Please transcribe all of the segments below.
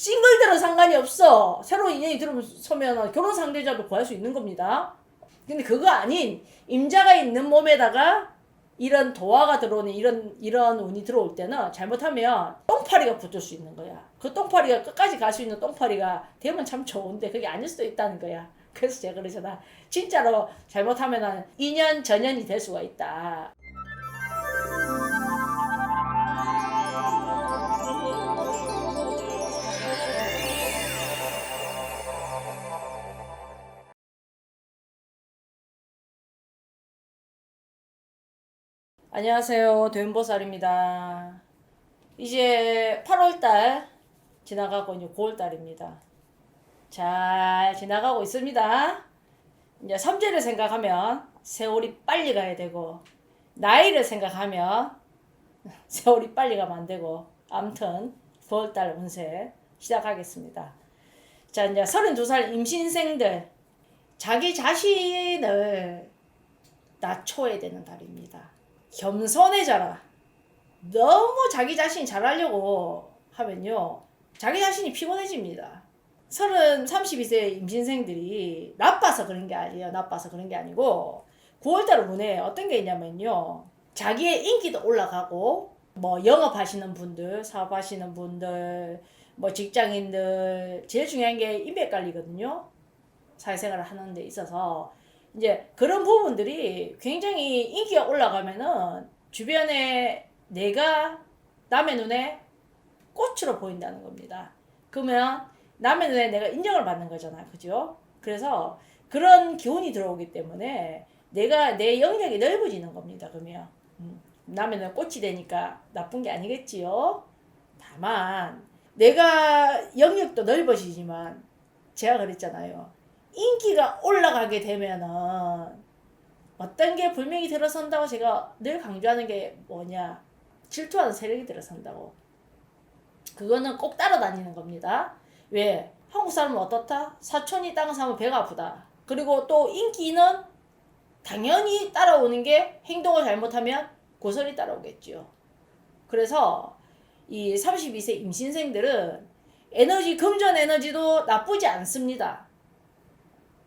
싱글들은 상관이 없어. 새로운 인연이 들어서면 결혼 상대자도 구할 수 있는 겁니다. 근데 그거 아닌 임자가 있는 몸에다가 이런 도화가 들어오는 이런 이런 운이 들어올 때는 잘못하면 똥파리가 붙을 수 있는 거야. 그 똥파리가 끝까지 갈 수 있는 똥파리가 되면 참 좋은데 그게 아닐 수도 있다는 거야. 그래서 제가 그러잖아. 진짜로 잘못하면 은 2년 전년이 될 수가 있다. 안녕하세요. 도윤보살입니다. 이제 8월달 지나가고 이제 9월달입니다. 잘 지나가고 있습니다. 이제 삼재를 생각하면 세월이 빨리 가야 되고 나이를 생각하면 세월이 빨리 가면 안 되고 아무튼 9월달 운세 시작하겠습니다. 자 이제 32살 임신생들 자기 자신을 낮춰야 되는 달입니다. 겸손해져라. 너무 자기 자신이 잘하려고 하면요. 자기 자신이 피곤해집니다. 서른 32세 임신생들이 나빠서 그런 게 아니에요. 나빠서 그런 게 아니고 9월달 운에 어떤 게 있냐면요. 자기의 인기도 올라가고 뭐 영업하시는 분들, 사업하시는 분들, 뭐 직장인들 제일 중요한 게 인맥 관리거든요. 사회생활을 하는 데 있어서 이제 그런 부분들이 굉장히 인기가 올라가면은 주변에 내가 남의 눈에 꽃으로 보인다는 겁니다. 그러면 남의 눈에 내가 인정을 받는 거잖아. 그죠? 그래서 그런 기운이 들어오기 때문에 내가 내 영역이 넓어지는 겁니다. 그러면 음, 남의 눈에 꽃이 되니까 나쁜 게 아니겠지요. 다만 내가 영역도 넓어지지만 제가 그랬잖아요. 인기가 올라가게 되면은 어떤 게 불명이 들어선다고 제가 늘 강조하는 게 뭐냐? 질투하는 세력이 들어선다고. 그거는 꼭 따라다니는 겁니다. 왜? 한국 사람은 어떻다? 사촌이 땅 사면 배가 아프다. 그리고 또 인기는 당연히 따라오는 게 행동을 잘못하면 고설이 따라오겠죠 그래서 이 32세 임신생들은 에너지 금전 에너지도 나쁘지 않습니다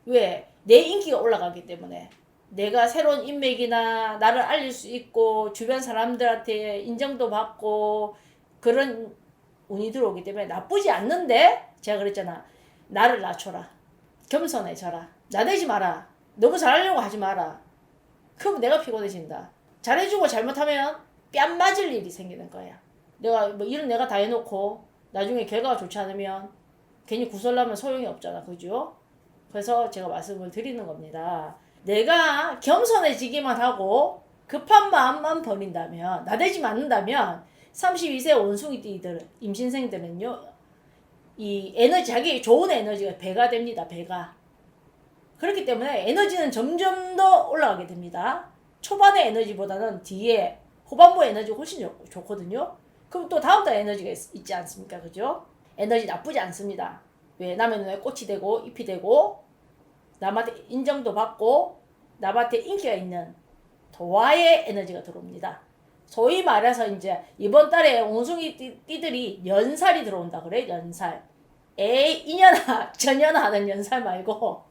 왜? 내 인기가 올라가기 때문에. 내가 새로운 인맥이나 나를 알릴 수 있고 주변 사람들한테 인정도 받고 그런 운이 들어오기 때문에 나쁘지 않는데 제가 그랬잖아. 나를 낮춰라. 겸손해져라. 나대지 마라. 너무 잘하려고 하지 마라. 그럼 내가 피곤해진다. 잘해주고 잘못하면 뺨 맞을 일이 생기는 거야. 내가 뭐 일은 내가 다 해놓고 나중에 결과가 좋지 않으면 괜히 구설나면 소용이 없잖아. 그죠? 그래서 제가 말씀을 드리는 겁니다. 내가 겸손해지기만 하고 급한 마음만 버린다면 나대지 않는다면 32세 원숭이띠들 임신생들은요 이 에너지 자기 좋은 에너지가 배가 됩니다 배가. 그렇기 때문에 에너지는 점점 더 올라가게 됩니다. 초반의 에너지보다는 뒤에 후반부 에너지가 훨씬 좋, 좋거든요. 그럼 또 다음 달 에너지가 있, 있지 않습니까? 그죠? 에너지 나쁘지 않습니다. 왜 남의 눈에 꽃이 되고 잎이 되고 남한테 인정도 받고 남한테 인기가 있는 도화의 에너지가 들어옵니다. 소위 말해서 이제 이번 달에 원숭이 띠들이 연살이 들어온다 그래 연살. 에이 이년아 전년아 하는 연살 말고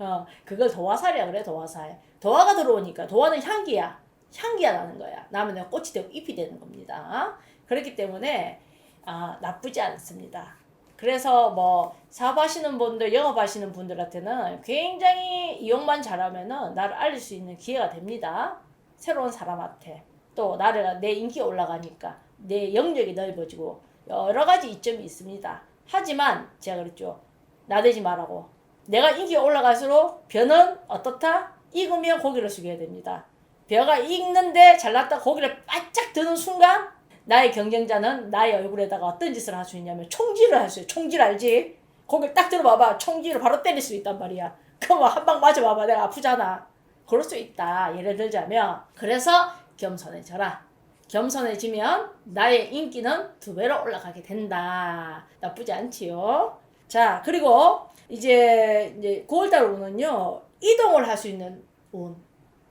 어 그걸 도화살이야 그래 도화살. 도화가 들어오니까 도화는 향기야. 향기가 나는 거야. 나면 꽃이 되고 잎이 되는 겁니다. 그렇기 때문에 아 나쁘지 않습니다. 그래서 뭐 사업하시는 분들, 영업하시는 분들한테는 굉장히 이용만 잘하면은 나를 알릴 수 있는 기회가 됩니다. 새로운 사람한테. 또 나를 내 인기가 올라가니까 내 영역이 넓어지고 여러 가지 이점이 있습니다. 하지만 제가 그랬죠. 나대지 말라고. 내가 인기가 올라갈수록 벼는 어떻다? 익으면 고기를 숙여야 됩니다. 벼가 익는데 잘났다 고기를 바짝 드는 순간 나의 경쟁자는 나의 얼굴에다가 어떤 짓을 할 수 있냐면 총질을 할 수 있어요. 총질 알지? 거길 딱 들어봐봐. 총질을 바로 때릴 수 있단 말이야. 그럼 한방 맞아봐봐. 내가 아프잖아. 그럴 수 있다. 예를 들자면 그래서 겸손해져라. 겸손해지면 나의 인기는 두 배로 올라가게 된다. 나쁘지 않지요. 자, 그리고 이제 이제 9월달 운은요. 이동을 할 수 있는 운.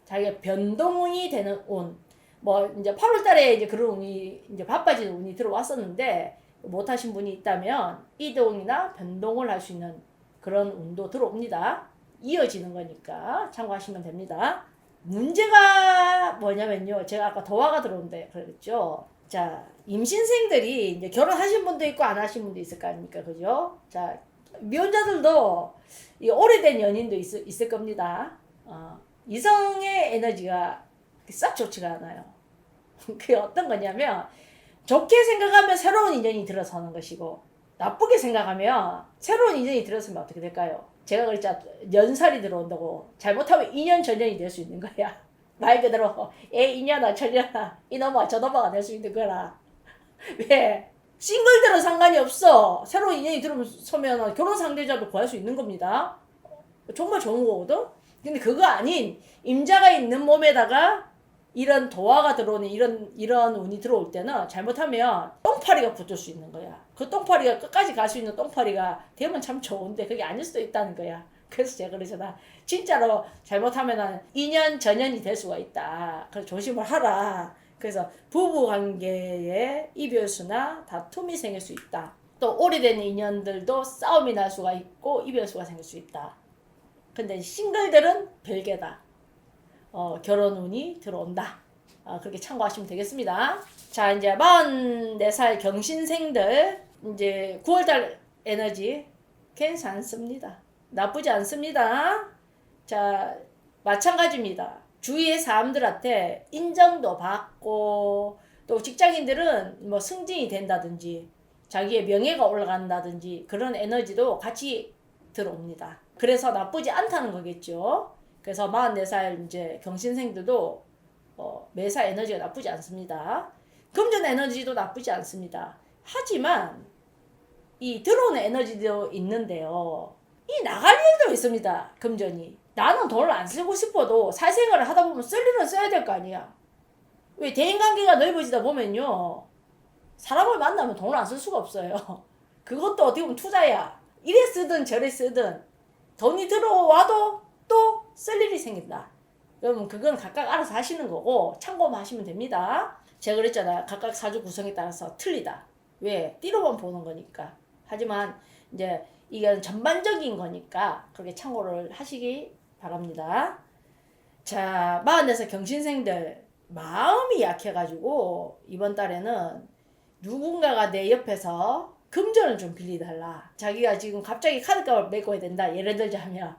자기가 변동운이 되는 운. 뭐 이제 8월 달에 이제 그런 운이 이제 바빠지는 운이 들어왔었는데 못 하신 분이 있다면 이동이나 변동을 할 수 있는 그런 운도 들어옵니다. 이어지는 거니까 참고하시면 됩니다. 문제가 뭐냐면요. 제가 아까 도화가 들어온다 그랬죠. 자, 임신생들이 이제 결혼하신 분도 있고 안 하신 분도 있을 거 아닙니까? 그죠? 자, 미혼자들도 이 오래된 연인도 있을, 있을 겁니다. 어, 이성의 에너지가 싹 좋지가 않아요. 그게 어떤 거냐면 좋게 생각하면 새로운 인연이 들어서는 것이고 나쁘게 생각하면 새로운 인연이 들어서면 어떻게 될까요? 제가 그랬잖아 연살이 들어온다고 잘못하면 2년 전년이 될 수 있는 거야. 말 그대로 애 2년아 전년아 이놈아 저놈아가 될 수 있는 거라. 왜? 싱글들은 상관이 없어. 새로운 인연이 들어서면 결혼 상대자도 구할 수 있는 겁니다. 정말 좋은 거거든? 근데 그거 아닌 임자가 있는 몸에다가 이런 도화가 들어오는 이런 이런 운이 들어올 때는 잘못하면 똥파리가 붙을 수 있는 거야. 그 똥파리가 끝까지 갈 수 있는 똥파리가 되면 참 좋은데 그게 아닐 수도 있다는 거야. 그래서 제가 그러잖아. 진짜로 잘못하면은 2년 전년이 될 수가 있다. 그래서 조심을 하라. 그래서 부부 관계에 이별수나 다툼이 생길 수 있다. 또 오래된 인연들도 싸움이 날 수가 있고 이별수가 생길 수 있다. 근데 싱글들은 별개다. 어, 결혼 운이 들어온다. 어, 그렇게 참고하시면 되겠습니다. 자, 이제 44살 경신생들, 이제 9월달 에너지 괜찮습니다. 나쁘지 않습니다. 자, 마찬가지입니다. 주위의 사람들한테 인정도 받고, 또 직장인들은 뭐 승진이 된다든지, 자기의 명예가 올라간다든지, 그런 에너지도 같이 들어옵니다. 그래서 나쁘지 않다는 거겠죠. 그래서 44살 이제 경신생들도 어, 매사 에너지가 나쁘지 않습니다. 금전 에너지도 나쁘지 않습니다. 하지만 이 들어오는 에너지도 있는데요. 이 나갈 일도 있습니다. 금전이. 나는 돈을 안 쓰고 싶어도 사생활을 하다 보면 쓸 일은 써야 될 거 아니야. 왜 대인관계가 넓어지다 보면요. 사람을 만나면 돈을 안 쓸 수가 없어요. 그것도 어떻게 보면 투자야. 이래 쓰든 저래 쓰든 돈이 들어와도 또 쓸 일이 생긴다. 그러면 그건 각각 알아서 하시는 거고 참고만 하시면 됩니다. 제가 그랬잖아요. 각각 사주 구성에 따라서 틀리다. 왜? 띠로만 보는 거니까. 하지만 이제 이건 전반적인 거니까 그렇게 참고를 하시기 바랍니다. 자, 마흔에서 경신생들 마음이 약해가지고 이번 달에는 누군가가 내 옆에서 금전을 좀 빌리달라. 자기가 지금 갑자기 카드값을 메꿔야 된다. 예를 들자면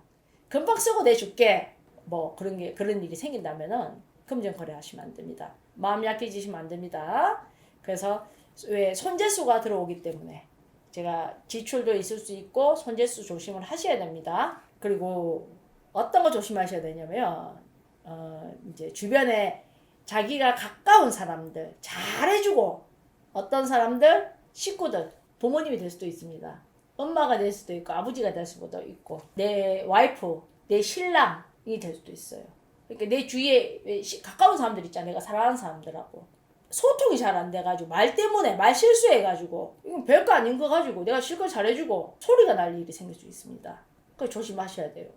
금방 쓰고 내줄게. 뭐 그런 게 그런 일이 생긴다면은 금전 거래하시면 안 됩니다. 마음 약해지시면 안 됩니다. 그래서 왜 손재수가 들어오기 때문에 제가 지출도 있을 수 있고 손재수 조심을 하셔야 됩니다. 그리고 어떤 거 조심하셔야 되냐면 어 이제 주변에 자기가 가까운 사람들 잘해주고 어떤 사람들 식구들 부모님이 될 수도 있습니다. 엄마가 될 수도 있고 아버지가 될 수도 있고 내 와이프, 내 신랑이 될 수도 있어요. 그러니까 내 주위에 가까운 사람들 있잖아. 내가 사랑하는 사람들하고 소통이 잘 안 돼가지고 말 때문에 말 실수해가지고 이건 별거 아닌 거 가지고 내가 실컷 잘해주고 소리가 날 일이 생길 수 있습니다. 그 조심하셔야 돼요.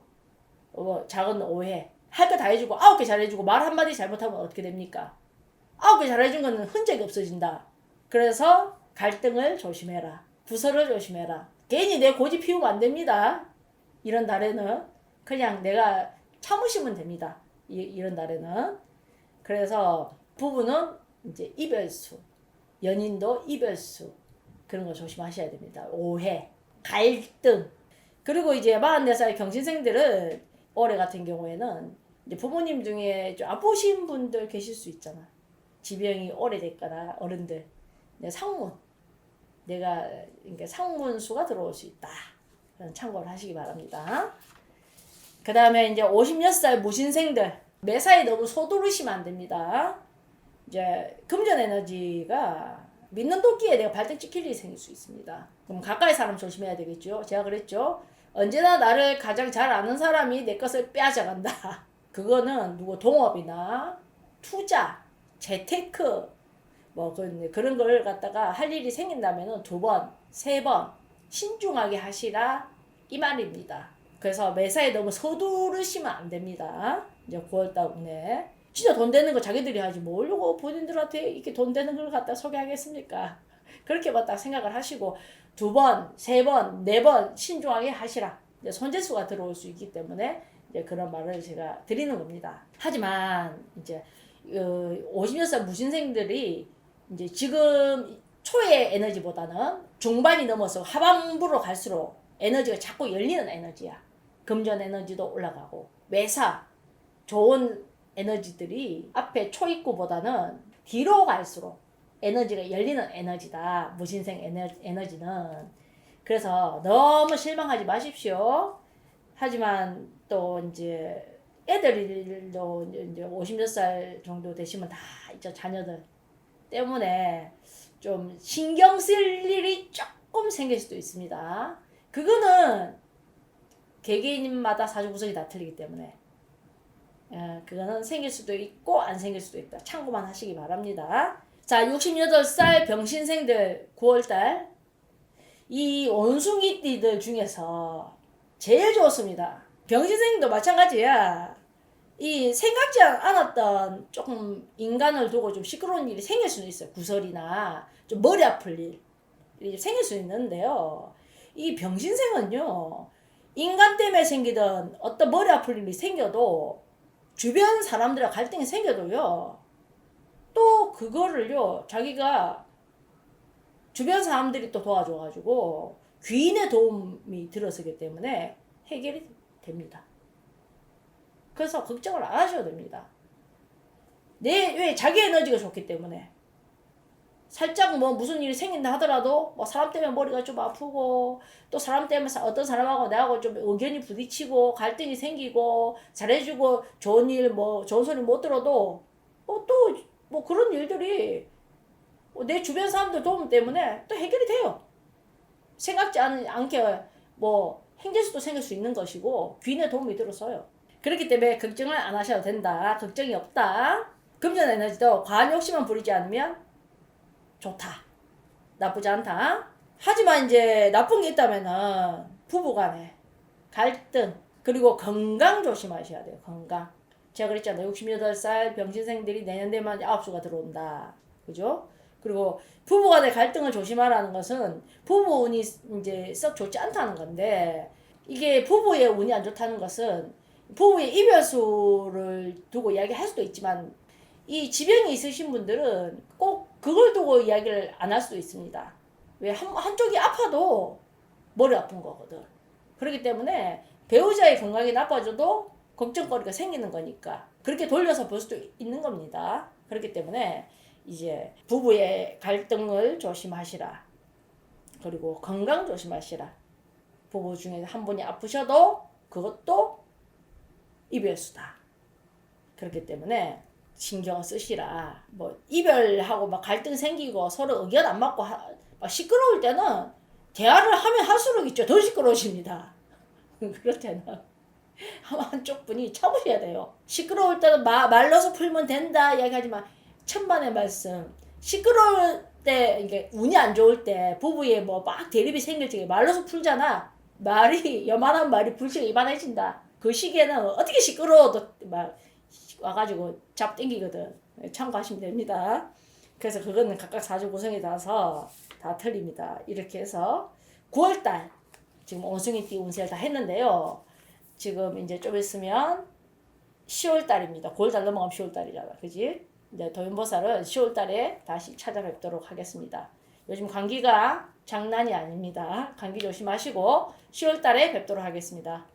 뭐 작은 오해 할 거 다 해주고 아홉 개 잘해주고 말 한마디 잘못하면 어떻게 됩니까? 아홉 개 잘해준 거는 흔적이 없어진다. 그래서 갈등을 조심해라. 부서를 조심해라. 괜히 내 고집 피우면 안 됩니다. 이런 날에는 그냥 내가 참으시면 됩니다. 이, 이런 날에는. 그래서 부부는 이제 이별수, 연인도 이별수 그런 거 조심하셔야 됩니다. 오해, 갈등. 그리고 이제 44살 경신생들은 올해 같은 경우에는 이제 부모님 중에 좀 아프신 분들 계실 수 있잖아. 지병이 오래됐거나 어른들. 상문. 내가 그러니까 상문수가 들어올 수 있다. 그런 참고를 하시기 바랍니다. 그 다음에 이제 56살 무신생들 매사에 너무 서두르시면 안 됩니다. 이제 금전 에너지가 믿는 도끼에 내가 발등 찍힐 일이 생길 수 있습니다. 그럼 가까이 사람 조심해야 되겠죠. 제가 그랬죠. 언제나 나를 가장 잘 아는 사람이 내 것을 빼앗아간다. 그거는 누구 동업이나 투자, 재테크 뭐 그런 걸 갖다가 할 일이 생긴다면은 두 번, 세 번 신중하게 하시라 이 말입니다. 그래서 매사에 너무 서두르시면 안 됩니다. 이제 9월달 운에 진짜 돈 되는 거 자기들이 하지 뭘려고 본인들한테 이렇게 돈 되는 걸 갖다 소개하겠습니까? 그렇게만 딱 생각을 하시고 두 번, 세 번, 네 번 신중하게 하시라. 이제 손재수가 들어올 수 있기 때문에 이제 그런 말을 제가 드리는 겁니다. 하지만 이제 어, 56살 무신생들이 이제 지금 초의 에너지보다는 중반이 넘어서 하반부로 갈수록 에너지가 자꾸 열리는 에너지야. 금전 에너지도 올라가고 매사 좋은 에너지들이 앞에 초입구보다는 뒤로 갈수록 에너지가 열리는 에너지다. 무신생 에너, 에너지는. 그래서 너무 실망하지 마십시오. 하지만 또 이제 애들도 이제 50몇 살 정도 되시면 다 있죠. 자녀들 때문에 좀 신경 쓸 일이 조금 생길 수도 있습니다. 그거는 개개인마다 사주 구성이 다 틀리기 때문에 예, 그거는 생길 수도 있고 안 생길 수도 있다. 참고만 하시기 바랍니다. 자, 68살 병신생들 9월달 이 원숭이띠들 중에서 제일 좋습니다. 병신생도 마찬가지야. 이 생각지 않았던 조금 인간을 두고 좀 시끄러운 일이 생길 수는 있어요. 구설이나 좀 머리 아플 일이 생길 수 있는데요. 이 병신생은요, 인간 때문에 생기던 어떤 머리 아플 일이 생겨도 주변 사람들과 갈등이 생겨도요, 또 그거를요, 자기가 주변 사람들이 또 도와줘가지고 귀인의 도움이 들어서기 때문에 해결이 됩니다. 그래서 걱정을 안 하셔도 됩니다. 내, 왜 자기 에너지가 좋기 때문에. 살짝 뭐 무슨 일이 생긴다 하더라도 뭐 사람 때문에 머리가 좀 아프고 또 사람 때문에 사- 어떤 사람하고 나하고 좀 의견이 부딪히고 갈등이 생기고 잘해주고 좋은 일 뭐 좋은 소리 못 들어도 뭐또뭐 그런 일들이 뭐내 주변 사람들 도움 때문에 또 해결이 돼요. 생각지 않게 뭐 행제수도 생길 수 있는 것이고 귀인의 도움이 들어서요. 그렇기 때문에 걱정을 안 하셔도 된다. 걱정이 없다. 금전 에너지도 과한 욕심만 부리지 않으면 좋다. 나쁘지 않다. 하지만 이제 나쁜 게 있다면은 부부 간에 갈등 그리고 건강 조심하셔야 돼요. 건강. 제가 그랬잖아요. 68살 병신생들이 내년 되면 아홉수가 들어온다. 그죠? 그리고 부부 간의 갈등을 조심하라는 것은 부부 운이 이제 썩 좋지 않다는 건데 이게 부부의 운이 안 좋다는 것은 부부의 이별수를 두고 이야기할 수도 있지만 이 지병이 있으신 분들은 꼭 그걸 두고 이야기를 안 할 수도 있습니다. 왜 한, 한쪽이 아파도 머리 아픈 거거든. 그렇기 때문에 배우자의 건강이 나빠져도 걱정거리가 생기는 거니까 그렇게 돌려서 볼 수도 있는 겁니다. 그렇기 때문에 이제 부부의 갈등을 조심하시라. 그리고 건강 조심하시라. 부부 중에 한 분이 아프셔도 그것도 이별 수다. 그렇기 때문에 신경 쓰시라. 뭐 이별하고 막 갈등 생기고 서로 의견 안 맞고 하, 막 시끄러울 때는 대화를 하면 할수록 있죠. 더 시끄러워집니다. 그럴 때는 한쪽 분이 참으셔야 돼요. 시끄러울 때는 마, 말로서 풀면 된다 이야기하지만 천만의 말씀. 시끄러울 때 이게 운이 안 좋을 때 부부에 뭐 막 대립이 생길 적에 말로서 풀잖아. 말이 요만한 말이 불씨가 이만해진다. 그 시기에는 어떻게 시끄러워도 막 와가지고 잡 땡기거든. 참고하시면 됩니다. 그래서 그거는 각각 사주 구성에 따라서 다 틀립니다. 이렇게 해서 9월달 지금 원숭이띠 운세를 다 했는데요. 지금 이제 좀 있으면 10월달입니다. 9월달 넘어가면 10월달이잖아. 그지? 이제 도윤보살은 10월달에 다시 찾아뵙도록 하겠습니다. 요즘 감기가 장난이 아닙니다. 감기 조심하시고 10월달에 뵙도록 하겠습니다.